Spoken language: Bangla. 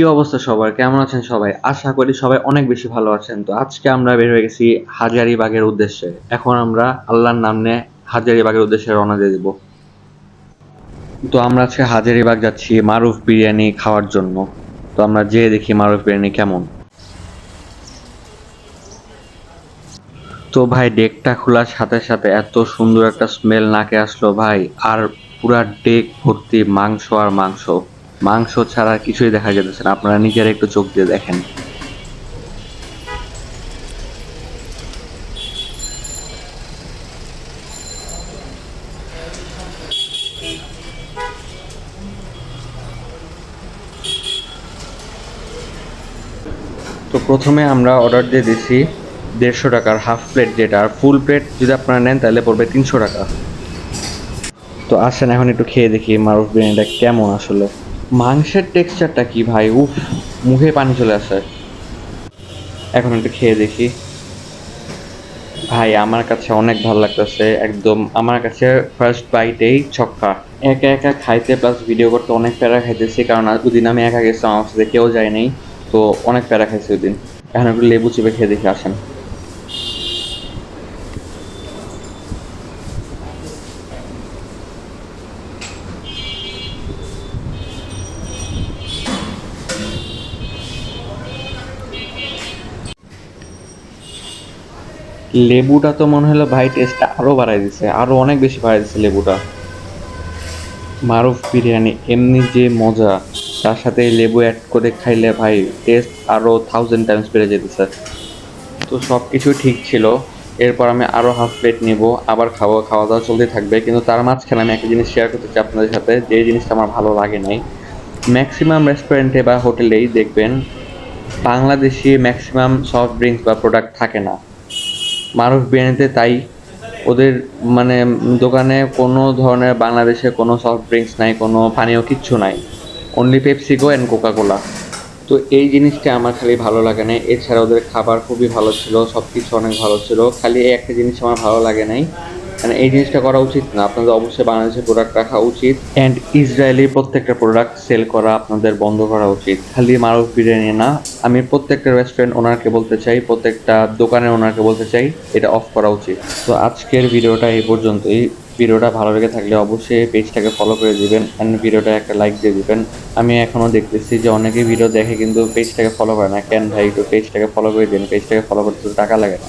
কি অবস্থা সবার? কেমন আছেন সবাই? আশা করি সবাই অনেক বেশি ভালো আছেন। তো আজকে আমরা বের হয়ে গেছি হাজারিবাগের উদ্দেশ্যে। এখন আমরা আল্লাহর নাম নিয়ে হাজারিবাগের উদ্দেশ্যে রওনা দিয়ে দিব। তো আমরা আজকে হাজারিবাগ যাচ্ছি মারুফ বিরিয়ানি খাওয়ার জন্য। তো আমরা যেয়ে দেখি মারুফ বিরিয়ানি কেমন। তো ভাই, ডেকটা খোলার সাথে সাথে এত সুন্দর একটা স্মেল নাকে আসলো ভাই। আর পুরা ডেক ভর্তি মাংস আর মাংস। মাংস ছাড়া কিছুই দেখা যেতেছে না। আপনারা নিজেরা একটু চোখ দিয়ে দেখেন। তো প্রথমে আমরা অর্ডার দিয়ে দিছি দেড়শো টাকার হাফ প্লেট যেটা। আর ফুল প্লেট যদি আপনারা নেন তাহলে পড়বে তিনশো টাকা। তো আসেন, এখন একটু খেয়ে দেখি মারুফ বিরিয়ানিটা কেমন আসলে। মাংসের টেক্সচারটা কি ভাই? উফ, মুখে পানি চলে আসে এখন একটু খেয়ে দেখি। ভাই, আমার কাছে অনেক ভালো লাগতেছে। একদম আমার কাছে ফার্স্ট বাইটেই ছক্কা। একা একা খাইতে প্লাস ভিডিও করতে অনেক প্যারা খাইতেছি, কারণ দুদিন আমি একা গেছিলাম, আমার সাথে কেউ যায় নাই। তো অনেক প্যারা খাইছি ওই দিন। এখন একটু লেবু চিপে খেয়ে দেখি, আসেন। লেবুটা তো মনে হলো ভাই টেস্টটা আরও বাড়াই দিছে আরও অনেক বেশি বাড়াই দিছে লেবুটা। মারুফ বিরিয়ানি এমনি যে মজা, তার সাথে লেবু অ্যাড করে খাইলে ভাই টেস্ট আরও থাউজেন্ড টাইমস বেড়ে যেতেছে। তো সব কিছু ঠিক ছিল, এরপর আমি আরও হাফ প্লেট নিব, আবার খাব খাওয়া দাওয়া চলতে থাকবে, কিন্তু তার মাঝখানে আমি একটা জিনিস শেয়ার করতে চাই আপনাদের সাথে, যে জিনিসটা আমার ভালো লাগে নাই। ম্যাক্সিমাম রেস্টুরেন্টে বা হোটেলেই দেখবেন, বাংলাদেশি ম্যাক্সিমাম সফট ড্রিঙ্কস বা প্রোডাক্ট থাকে না। মারুফ বিরিয়ানিতে, তাই ওদের মানে দোকানে কোনো ধরনের বাংলাদেশে কোনো সফট ড্রিঙ্কস নাই, কোনো পানীয় কিচ্ছু নাই। অনলি পেপসিকো অ্যান্ড কোকাকোলা তো এই জিনিসটা আমার খালি ভালো লাগে না। এছাড়া ওদের খাবার খুবই ভালো ছিল সব কিছু অনেক ভালো ছিল। খালি এই একটা জিনিস আমার ভালো লাগে নাই। মানে এই জিনিসটা করা উচিত না। আপনাদের অবশ্যই বাংলাদেশের প্রোডাক্ট রাখা উচিত। অ্যান্ড ইসরায়েলি প্রত্যেকটা প্রোডাক্ট সেল করা আপনাদের বন্ধ করা উচিত। খালি মারুফ বিরিয়ানি না। আমি প্রত্যেকটা রেস্টুরেন্ট ওনারকে বলতে চাই, প্রত্যেকটা দোকানের ওনারকে বলতে চাই, এটা অফ করা উচিত। তো আজকের ভিডিওটা এই পর্যন্তই। ভিডিওটা ভালো লেগে থাকলে অবশ্যই পেজটাকে ফলো করে দিবেন অ্যান্ড ভিডিওটা একটা লাইক দিয়ে দিবেন। আমি এখনও দেখতেছি যে অনেকেই ভিডিও দেখে কিন্তু পেজটাকে ফলো করে না। কেন ভাই, একটু পেজটাকে ফলো করে দিন। পেজটাকে ফলো করতে টাকা লাগে না।